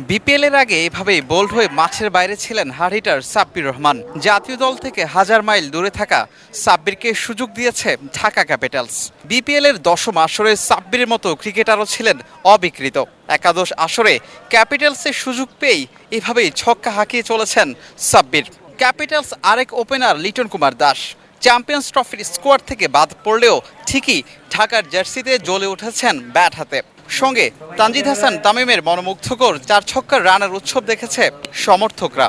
BPL এর আগে এভাবেই বোল্ড হয়ে মাঠের বাইরে ছিলেন হার্ড হিটার সাব্বির রহমান। জাতীয় দল থেকে হাজার মাইল দূরে থাকা সাব্বিরকে সুযোগ দিয়েছে ঢাকা ক্যাপিটালস। বিপিএল এর দশম আসরে সাব্বিরের মতো ক্রিকেটারও ছিলেন অবিকৃত। একাদশ আসরে ক্যাপিটালসের সুযোগ পেয়েই এভাবেই ছক্কা হাঁকিয়ে চলেছেন সাব্বির। ক্যাপিটালস আরেক ওপেনার লিটন কুমার দাস। চ্যাম্পিয়ন্স ট্রফির স্কোয়াড থেকে বাদ পড়লেও ঠিকই ঢাকার জার্সিতে জ্বলে উঠেছেন ব্যাট হাতে। সঙ্গে তানজিদ হাসান তামিমের মনোমুগ্ধকর চার ছক্কার রানের উৎসব দেখেছে সমর্থকরা।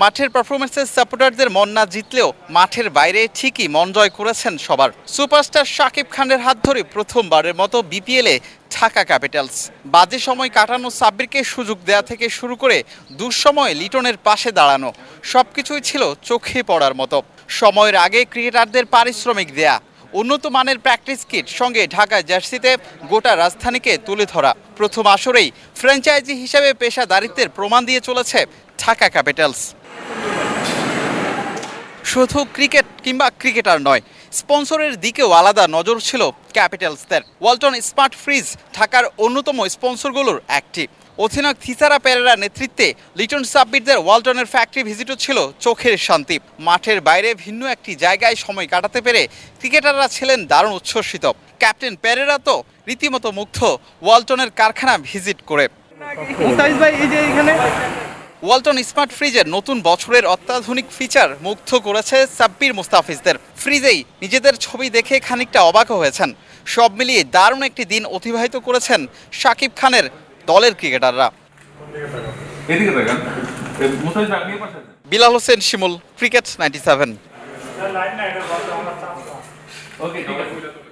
মাঠের পারফরমেন্সের সাপোর্টারদের মন না জিতলেও মাঠের বাইরে ঠিকই মন জয় করেছেন সবার। সুপারস্টার শাকিব খানের হাত ধরে প্রথমবারের মতো বিপিএলে ঢাকা ক্যাপিটালস। বাজে সময় কাটানো সাব্বিরকে সুযোগ দেয়া থেকে শুরু করে দুঃসময়ে লিটনের পাশে দাঁড়ানো, সবকিছুই ছিল চোখে পড়ার মতো। সময়ের আগে ক্রিকেটারদের পারিশ্রমিক দেয়া, উন্নত মানের প্র্যাকটিস কিট সঙ্গে ঢাকা জার্সিতে গোটা রাজধানীকে তুলে ধরা। প্রথম আসরেই ফ্র্যাঞ্চাইজি হিসেবে পেশাদারিত্বের প্রমাণ দিয়ে চলেছে ঢাকা ক্যাপিটালস। শুধু ক্রিকেট কিংবা ক্রিকেটার নয়, স্পন্সরের দিকেও আলাদা নজর ছিল ক্যাপিটালসদের। ওয়ালটন স্মার্ট ফ্রিজ ঢাকার অন্যতম স্পন্সরগুলোর একটি। অধিনায়ক থিসারা পেরেরা নেতৃত্বে লিটন সাব্বিরদের ওয়ালটনের ফ্যাক্টরি ভিজিটও ছিল চোখের শান্তি। মাঠের বাইরে ভিন্ন একটি জায়গায় সময় কাটাতে পেরে ক্রিকেটাররা ছিলেন দারুণ উচ্ছ্বসিত। ক্যাপ্টেন পেরেরা তো রীতিমতো মুগ্ধ ওয়ালটনের কারখানা ভিজিট করে। ওয়ালটন স্মার্ট ফ্রিজের নতুন বছরের অত্যাধুনিক ফিচার মুগ্ধ করেছে সাব্বির মুস্তাফিজদের। ফ্রিজেই নিজেদের ছবি দেখে খানিকটা অবাক হয়েছেন। সব মিলিয়ে দারুণ একটি দিন অতিবাহিত করেছেন শাকিব খানের দলের ক্রিকেটাররা। Bilal Hossain Shimul cricket ninety seven. Okay ঠিক আছে।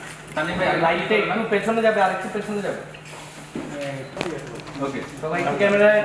তানি ভাই লাইটে একটু পেছনে যাবে আরেকটু পেছনে যাবে। ওকে সবাই একটু ক্যামেরায়